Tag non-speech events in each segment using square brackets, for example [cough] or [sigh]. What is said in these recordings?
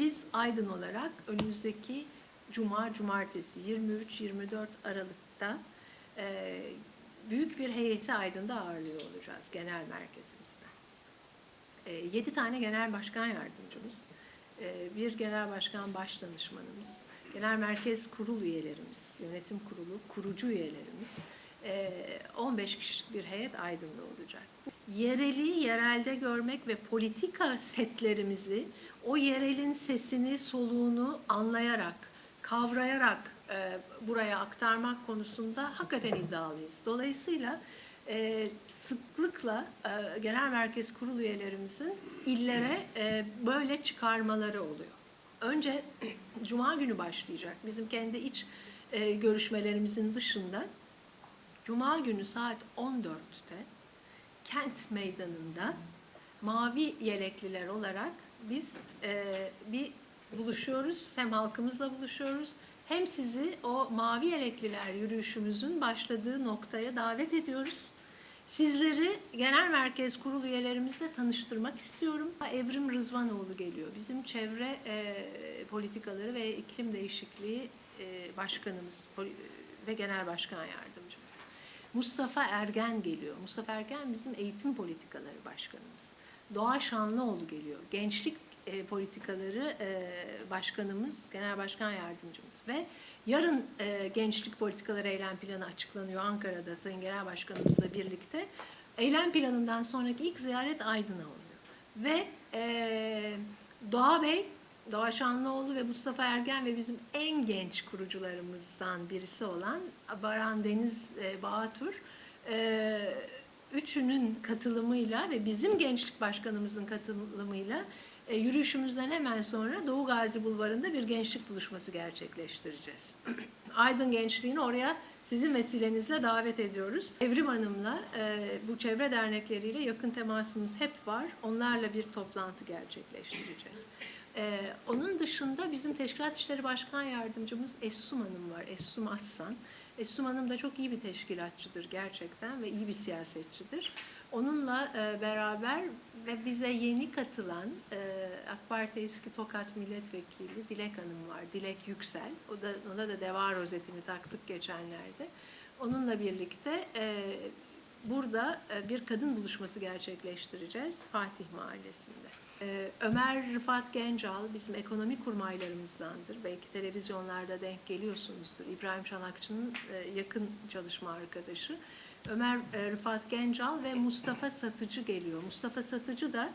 Biz Aydın olarak önümüzdeki Cuma, Cumartesi 23-24 Aralık'ta e, büyük bir heyeti Aydın'da ağırlıyor olacağız genel merkezimizde. E, 7 tane genel başkan yardımcımız, e, bir genel başkan baş danışmanımız, genel merkez kurul üyelerimiz, yönetim kurulu kurucu üyelerimiz, e, 15 kişilik bir heyet Aydın'da olacak. Yereli yerelde görmek ve politika setlerimizi o yerelin sesini, soluğunu anlayarak, kavrayarak e, buraya aktarmak konusunda hakikaten iddialıyız. Dolayısıyla e, sıklıkla e, genel merkez kurul üyelerimizin illere e, böyle çıkarmaları oluyor. Önce [clears throat] Cuma günü başlayacak. Bizim kendi iç e, görüşmelerimizin dışında Cuma günü saat 14'te kent meydanında mavi yelekliler olarak biz e, bir buluşuyoruz. Hem halkımızla buluşuyoruz hem sizi o mavi yelekliler yürüyüşümüzün başladığı noktaya davet ediyoruz. Sizleri genel merkez kurul üyelerimizle tanıştırmak istiyorum. Evrim Rızvanoğlu geliyor. Bizim çevre e, politikaları ve iklim değişikliği e, başkanımız ve genel başkan yardımcımız. Mustafa Ergen geliyor. Mustafa Ergen bizim eğitim politikaları başkanımız. Doğa Şanlıoğlu geliyor. Gençlik e, politikaları e, başkanımız, genel başkan yardımcımız ve yarın e, gençlik politikaları eylem planı açıklanıyor Ankara'da Sayın Genel Başkanımızla birlikte. Eylem planından sonraki ilk ziyaret Aydın'a oluyor. Ve e, Doğa Bey, Doğa Şanlıoğlu ve Mustafa Ergen ve bizim en genç kurucularımızdan birisi olan Baran Deniz e, Bağatur, e, üçünün katılımıyla ve bizim gençlik başkanımızın katılımıyla e, yürüyüşümüzden hemen sonra Doğu Gazi Bulvarı'nda bir gençlik buluşması gerçekleştireceğiz. [clears throat] Aydın gençliğini oraya sizin vesilenizle davet ediyoruz. Evrim Hanım'la e, bu çevre dernekleriyle yakın temasımız hep var. Onlarla bir toplantı gerçekleştireceğiz. E, onun dışında bizim Teşkilat İşleri Başkan Yardımcımız Essum Hanım var. Essum Aslan. Essum Hanım da çok iyi bir teşkilatçıdır gerçekten ve iyi bir siyasetçidir. Onunla e, beraber ve bize yeni katılan e, AK Parti eski Tokat Milletvekili Dilek Hanım var. Dilek Yüksel. O da ona da deva rozetini taktık geçenlerde. Onunla birlikte e, burada e, bir kadın buluşması gerçekleştireceğiz Fatih Mahallesi'nde. E, Ömer Rıfat Gencal bizim ekonomi kurmaylarımızdandır. Belki televizyonlarda denk geliyorsunuzdur. İbrahim Çanakçı'nın e, yakın çalışma arkadaşı. Ömer Rıfat Gencal ve Mustafa Satıcı geliyor. Mustafa Satıcı da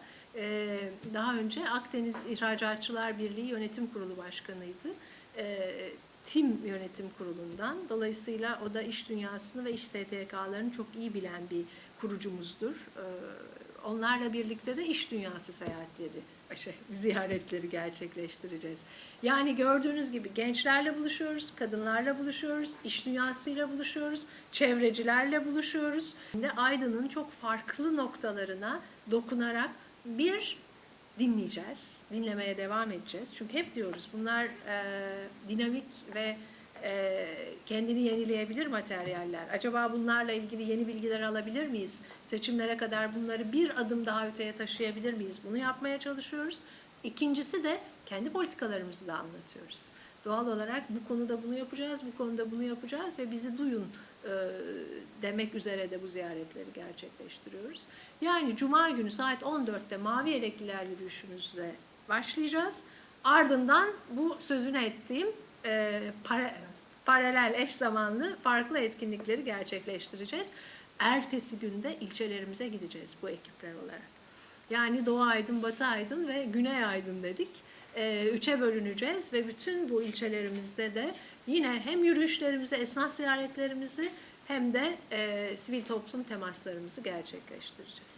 daha önce Akdeniz İhracatçılar Birliği Yönetim Kurulu Başkanıydı. TİM Yönetim Kurulu'ndan. Dolayısıyla o da iş dünyasını ve iş STK'larını çok iyi bilen bir kurucumuzdur. E, onlarla birlikte de iş dünyası seyahatleri, şey, ziyaretleri gerçekleştireceğiz. Yani gördüğünüz gibi gençlerle buluşuyoruz, kadınlarla buluşuyoruz, iş dünyasıyla buluşuyoruz, çevrecilerle buluşuyoruz. Şimdi Aydın'ın çok farklı noktalarına dokunarak bir dinleyeceğiz, dinlemeye devam edeceğiz. Çünkü hep diyoruz bunlar e, dinamik ve e, kendini yenileyebilir materyaller. Acaba bunlarla ilgili yeni bilgiler alabilir miyiz? Seçimlere kadar bunları bir adım daha öteye taşıyabilir miyiz? Bunu yapmaya çalışıyoruz. İkincisi de kendi politikalarımızı da anlatıyoruz. Doğal olarak bu konuda bunu yapacağız, bu konuda bunu yapacağız ve bizi duyun demek üzere de bu ziyaretleri gerçekleştiriyoruz. Yani Cuma günü saat 14'te Mavi Yelekliler yürüyüşümüzle başlayacağız. Ardından bu sözünü ettiğim e, para, paralel eş zamanlı farklı etkinlikleri gerçekleştireceğiz. Ertesi günde ilçelerimize gideceğiz bu ekipler olarak. Yani Doğu Aydın, Batı Aydın ve Güney Aydın dedik. E, üçe bölüneceğiz ve bütün bu ilçelerimizde de yine hem yürüyüşlerimizi, esnaf ziyaretlerimizi hem de e, sivil toplum temaslarımızı gerçekleştireceğiz.